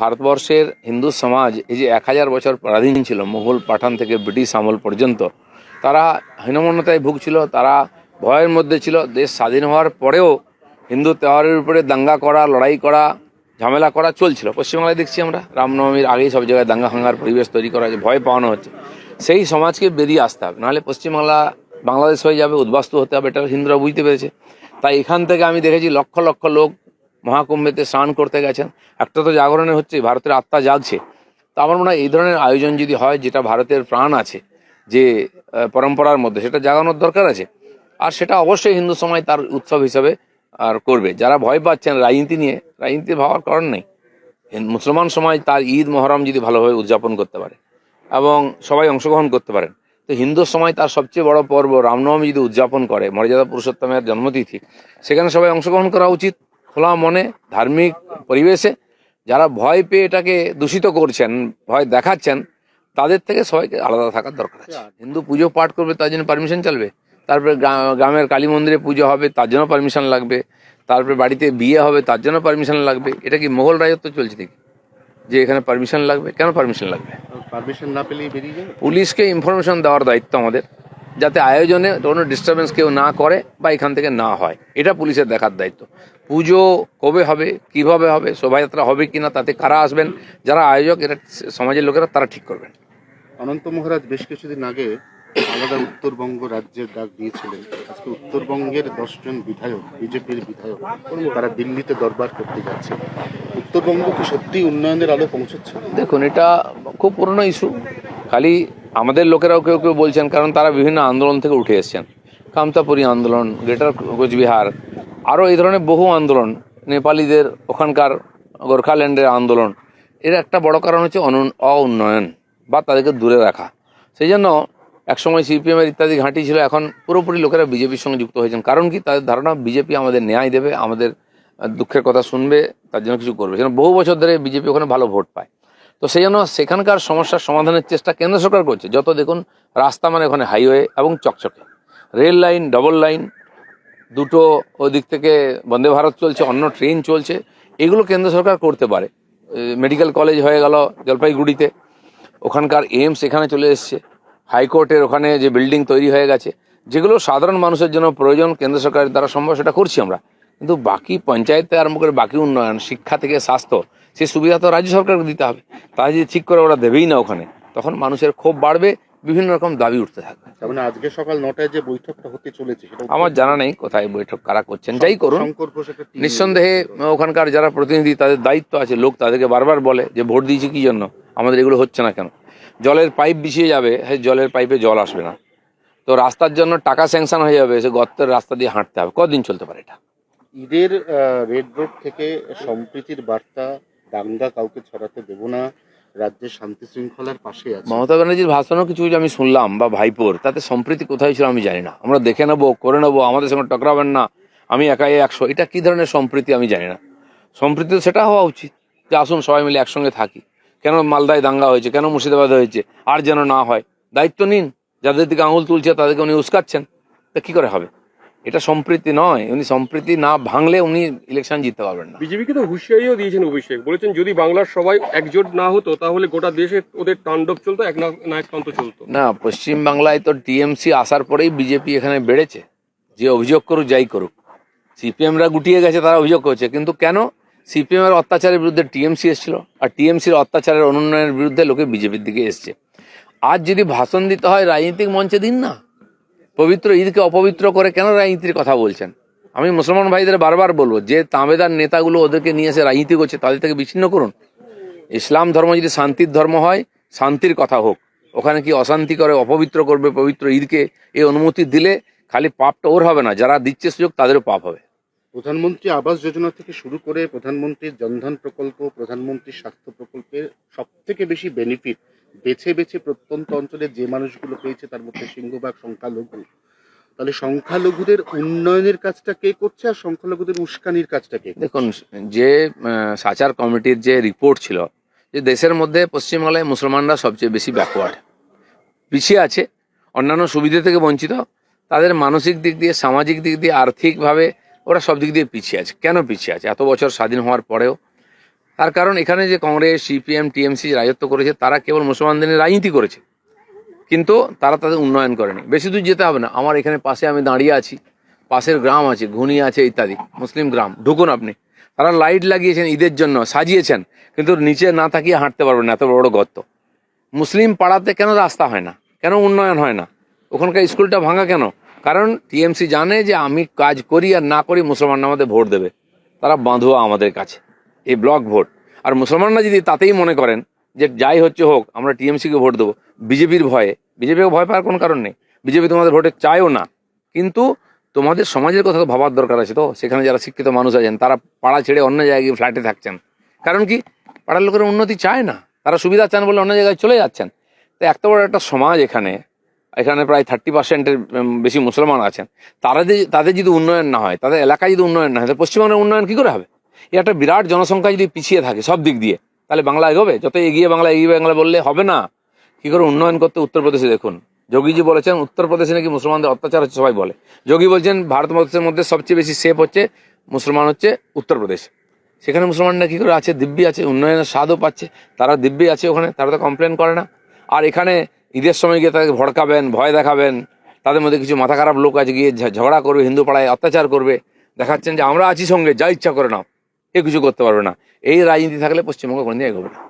ভারতবর্ষের হিন্দু সমাজ এই যে এক হাজার বছর পরাধীন ছিল, মুঘল পাঠান থেকে ব্রিটিশ আমল পর্যন্ত, তারা হীনমন্যতায় ভুগছিল, তারা ভয়ের মধ্যে ছিল, দেশ স্বাধীন হওয়ার পরেও হিন্দু তেওহারের উপরে দাঙ্গা করা, লড়াই করা, ঝামেলা করা চলছিল। পশ্চিমবাংলায় দেখছি আমরা, রামনবমীর আগেই সব জায়গায় দাঙ্গা হাঙ্গার পরিবেশ তৈরি করা হয়েছে, ভয় পাওয়ানো হচ্ছে। সেই সমাজকে বেরিয়ে আসতে হবে, নাহলে পশ্চিমবাংলা বাংলাদেশ হয়ে যাবে, উদ্বাস্তু হতে হবে, এটা হিন্দুরা বুঝতে পেরেছে। তাই এখান থেকে আমি দেখেছি লক্ষ লক্ষ লোক মহাকুম্ভেতে স্নান করতে গেছেন। একটা তো জাগরণে হচ্ছে, ভারতের আত্মা জাগছে। তো আমার মনে হয় এই ধরনের আয়োজন যদি হয়, যেটা ভারতের প্রাণ আছে, যে পরম্পরার মধ্যে, সেটা জাগানোর দরকার আছে। আর সেটা অবশ্যই হিন্দু সময় তার উৎসব হিসাবে আর করবে। যারা ভয় পাচ্ছেন রাজনীতি নিয়ে, রাজনীতি ভাবার কারণ নেই। মুসলমান সমাজ তার ঈদ মহরম যদি ভালোভাবে উদযাপন করতে পারে এবং সবাই অংশগ্রহণ করতে পারেন, তো হিন্দু সময় তার সবচেয়ে বড় পর্ব রামনবমী যদি উদযাপন করে, মর্যাদা পুরুষোত্তমের জন্মতিথি, সেখানে সবাই অংশগ্রহণ করা উচিত। খোলা মনে ধার্মিক পরিবেশে যারা ভয় পেয়ে এটাকে দূষিত করছেন ভয় দেখাচ্ছেন তাদের থেকে সবাইকে আলাদা থাকার দরকার আছে। হিন্দু পুজো পাঠ করবে তার জন্য পারমিশন চলবে। তারপরে গ্রামের কালী মন্দিরে পুজো হবে তার জন্য পারমিশন লাগবে। তারপরে বাড়িতে বিয়ে হবে তার জন্য পারমিশন লাগবে। এটা কি মোগল রাজত্ব চলছে দেখি যে এখানে পারমিশন লাগবে কেন পারমিশন লাগবে? পারমিশন না পেলেই বেরিয়ে যাবে? পুলিশকে ইনফরমেশন দেওয়ার দায়িত্ব আমাদের। যাতে আয়োজনে কোনো ডিস্টারবেন্স কেউ না করে বা এখান থেকে না হয়। এটা পুলিশের দেখার দায়িত্ব। পুজো কবে হবে কীভাবে হবে শোভাযাত্রা হবে কি না তাতে কারা আসবেন যারা আয়োজক এটা সমাজের লোকেরা তারা ঠিক করবেন। অনন্ত মহারাজ বেশ কিছুদিন আগে আলাদা উত্তরবঙ্গ রাজ্যের ডাক দিয়েছিলেন। আজকে উত্তরবঙ্গের দশজন বিধায়ক বিজেপির বিধায়ক তারা দিল্লিতে দরবার করতে যাচ্ছে। উত্তরবঙ্গ কি সত্যি উন্নয়নের আলো পৌঁছচ্ছে? দেখুন এটা খুব পুরনো ইস্যু খালি আমাদের লোকেরাও কেউ কেউ বলছেন, কারণ তারা বিভিন্ন আন্দোলন থেকে উঠে এসছেন। কামতাপুরী আন্দোলন, গ্রেটার কোচবিহার, আরও এই ধরনের বহু আন্দোলন, নেপালিদের ওখানকার গোর্খাল্যান্ডের আন্দোলন। এর একটা বড় কারণ হচ্ছে অনু- অউন্নয়ন বা তাদেরকে দূরে রাখা। সেই জন্য একসময় সিপিএমের ইত্যাদি ঘাঁটি ছিল, এখন পুরোপুরি লোকেরা বিজেপির সঙ্গে যুক্ত হয়েছেন। কারণ কি? তাদের ধারণা, বিজেপি আমাদের ন্যায় দেবে, আমাদের দুঃখের কথা শুনবে, তার জন্য কিছু করবে। বহু বছর ধরে বিজেপি ওখানে ভালো ভোট পায়। তো সেই জন্য সেখানকার সমস্যার সমাধানের চেষ্টা কেন্দ্র সরকার করছে। যত দেখুন রাস্তা মানে ওখানে হাইওয়ে এবং চকচকে। রেল লাইন ডবল লাইন দুটো ওদিক থেকে বন্দে ভারত চলছে, অন্য ট্রেন চলছে। এগুলো কেন্দ্র সরকার করতে পারে। মেডিকেল কলেজ হয়ে গেল জলপাইগুড়িতে। ওখানকার এইমস এখানে চলে এসছে। হাইকোর্টের ওখানে যে বিল্ডিং তৈরি হয়ে গেছে। যেগুলো সাধারণ মানুষের জন্য প্রয়োজন, কেন্দ্র সরকারের দ্বারা সম্ভব সেটা করছি আমরা। কিন্তু বাকি পঞ্চায়েতে আরম্ভ করে বাকি উন্নয়ন শিক্ষা থেকে স্বাস্থ্য সেই সুবিধা তো রাজ্য সরকারকে দিতে হবে। তারা যদি ঠিক করে ওরা দেবেই না ওখানে তখন মানুষের ক্ষোভ বাড়বে বিভিন্ন রকম দাবি উঠতে থাকবে। মানে আজকে সকাল নটায় যে বৈঠকটা হতে চলেছে আমার জানা নেই কোথায় বৈঠক কারা করছেন। যাই করুন নিঃসন্দেহে ওখানকার যারা প্রতিনিধি তাদের দায়িত্ব আছে লোক তাদেরকে বারবার বলে যে ভোট দিয়েছি কি জন্য? আমাদের এগুলো হচ্ছে না কেন? জলের পাইপ বিছিয়ে যাবে সেই জলের পাইপে জল আসবে না। তো রাস্তার জন্য টাকা স্যাংশন হয়ে যাবে সে গর্তের রাস্তা দিয়ে হাঁটতে হবে। কদিন চলতে পারে এটা? ঈদের রেড রোড থেকে সম্প্রীতির বার্তা দাঙ্গা কাউকে ছড়াতে দেব না রাজ্যের শান্তি শৃঙ্খলার পাশে আছে। মমতা ব্যানার্জির ভাষণও কিছু আমি শুনলাম, বা ভাইপোর, তাতে সম্প্রীতি কোথায় ছিল আমি জানি না। আমরা দেখে নেব, করে নেব, আমাদের সঙ্গে টকরাবেন না, আমি একাই একশো, এটা কি ধরনের সম্প্রীতি আমি জানি না। সম্প্রীতি সেটা হওয়া উচিত, যে আসুন সবাই মিলে একসঙ্গে থাকি। কেন মালদায় দাঙ্গা হয়েছে, কেন মুর্শিদাবাদে হয়েছে, আর যেন না হয়? দায়িত্ব নিন, যাদের দিকে আঙুল তুলছে তাদেরকে উনি উস্কাচ্ছেন, তা কী করে হবে? এটা সম্প্রীতি নয়। উনি সম্প্রীতি না ভাঙলে উনি ইলেকশন জিততে পারবেন না। বিজেপিকে তো হুঁশিয়ারিও দিয়েছেন অভিষেক। বলেছেন যদি বাংলার সবাই একজোট না হতো তাহলে গোটা দেশে ওদের তাণ্ডব চলতো এক না- নায়কতন্ত্র চলতো। না পশ্চিম বাংলায় তো টিএমসি আসার পরেই বিজেপি এখানে বেড়েছে। যে অভিযোগ করুক যাই করুক। সিপিএমরা গুটিয়ে গেছে তারা অভিযোগ করছে। কিন্তু কেন? সিপিএম এর অত্যাচারের বিরুদ্ধে টিএমসি এসেছিল আর টিএমসির অত্যাচারের অনুন্নয়নের বিরুদ্ধে লোকে বিজেপির দিকে এসছে। আজ যদি ভাষণ দিতে হয় রাজনৈতিক মঞ্চে দিন না। পবিত্র ঈদকে অপবিত্র করে কেন রাজনীতির কথা বলছেন? আমি মুসলমান ভাইদের বারবার বলব, যে তাঁবেদার নেতাগুলো ওদেরকে নিয়ে এসে রাজনীতি করছে, তাদের থেকে বিচ্ছিন্ন করুন। ইসলাম ধর্ম যদি শান্তির ধর্ম হয়, শান্তির কথা হোক। ওখানে কি অশান্তি করে, অপবিত্র করবে পবিত্র ঈদকে? এই অনুমতি দিলে খালি পাপটা ওর হবে না, যারা দিচ্ছে সুযোগ তাদেরও পাপ হবে। প্রধানমন্ত্রী আবাস যোজনা থেকে শুরু করে প্রধানমন্ত্রীর জনধন প্রকল্প, প্রধানমন্ত্রীর স্বাস্থ্য প্রকল্পের সব থেকে বেশি বেনিফিট বেছে বেছে প্রত্যন্ত অঞ্চলে যে মানুষগুলো পেয়েছে তার মধ্যে সিংহভাগ সংখ্যালঘু। তাহলে সংখ্যালঘুদের উন্নয়নের কাজটা কে করছে আর সংখ্যালঘুদের উস্কানির কাজটা কে দেখুন, যে সাচার কমিটির যে রিপোর্ট ছিল, যে দেশের মধ্যে পশ্চিমবাংলায় মুসলমানরা সবচেয়ে বেশি ব্যাকওয়ার্ড পিছিয়ে আছে, অন্যান্য সুবিধা থেকে বঞ্চিত, তাদের মানসিক দিক দিয়ে, সামাজিক দিক দিয়ে, আর্থিকভাবে ওরা সব দিক দিয়ে পিছিয়ে আছে। কেন পিছিয়ে আছে? এত বছর স্বাধীন হওয়ার পরেও তার কারণ এখানে যে কংগ্রেস, সিপিএম, টিএমসি রাজত্ব করেছে, তারা কেবল মুসলমানদের রাজনীতি করেছে। কিন্তু তারা তাদের উন্নয়ন করেনি। বেশি দূর যেতে হবে না। আমার এখানে পাশে আমি দাঁড়িয়ে আছি। পাশের গ্রাম আছে, ঘুনি আছে, ইত্যাদি। মুসলিম গ্রাম। ঢুকুন আপনি। তারা লাইট লাগিয়েছেন ঈদের জন্য, সাজিয়েছেন। কিন্তু নিচে না থাকিয়ে হাঁটতে পারবেন না, এত বড় গর্ত। মুসলিম পাড়াতে কেন রাস্তা হয় না? কেন উন্নয়ন হয় না? ওখানকার স্কুলটা ভাঙা কেন? কারণ টিএমসি জানে যে আমি কাজ করি আর না করি মুসলমানরা আমাদের ভোট দেবে। তারা বাঁধুয়া আমাদের কাছে। এই ব্লক ভোট। আর মুসলমানরা যদি তাতেই মনে করেন যে যাই হচ্ছে হোক, আমরা টিএমসিকে ভোট দেবো, বিজেপির ভয়ে। বিজেপিকে ভয় পাওয়ার কোনো কারণ নেই। বিজেপি তোমাদের ভোটে চায়ও না। কিন্তু তোমাদের সমাজের কথা তো ভাবার দরকার আছে তো। সেখানে যারা শিক্ষিত মানুষ আছেন, তারা পাড়া ছেড়ে অন্য জায়গায় ফ্ল্যাটে থাকছেন। কারণ কি? পাড়ার লোকের উন্নতি চায় না। তারা সুবিধা চান বলে অন্য জায়গায় চলে যাচ্ছেন। তো এত বড় একটা সমাজ এখানে এখানে প্রায় থার্টি পার্সেন্টের বেশি মুসলমান আছেন। তারা তাদের যদি উন্নয়ন না হয়, তাদের এলাকায় যদি উন্নয়ন না হয়, তাহলে পশ্চিমবঙ্গের উন্নয়ন কী করে হবে? এই একটা বিরাট জনসংখ্যা যদি পিছিয়ে থাকে সব দিক দিয়ে, তাহলে বাংলা এগোবে? যত এগিয়ে বাংলা এগিয়ে বাংলা বললে হবে না। কি করে উন্নয়ন করতে উত্তরপ্রদেশে দেখুন। যোগীজি বলেছেন, উত্তরপ্রদেশে নাকি মুসলমানদের অত্যাচার হচ্ছে সবাই বলে। যোগী বলছেন, ভারতবর্ষের মধ্যে সবচেয়ে বেশি সেফ হচ্ছে মুসলমান হচ্ছে উত্তরপ্রদেশ। সেখানে মুসলমানরা কি করে আছে? দিব্যি আছে, উন্নয়নের স্বাদও পাচ্ছে। তারা দিব্যি আছে ওখানে, তারা তো কমপ্লেন করে না। আর এখানে ঈদের সময় গিয়ে তাদেরকে ভড়কাবেন ভয় দেখাবেন। তাদের মধ্যে কিছু মাথা খারাপ লোক আছে গিয়ে ঝগড়া করবে, হিন্দু পাড়ায় অত্যাচার করবে। দেখাচ্ছেন যে আমরা আছি সঙ্গে, যা ইচ্ছা করে নাও। এ কিছু করতে পারবে না। এই রাজনীতি থাকলে পশ্চিমবঙ্গ কোনোদিন এগোবে না।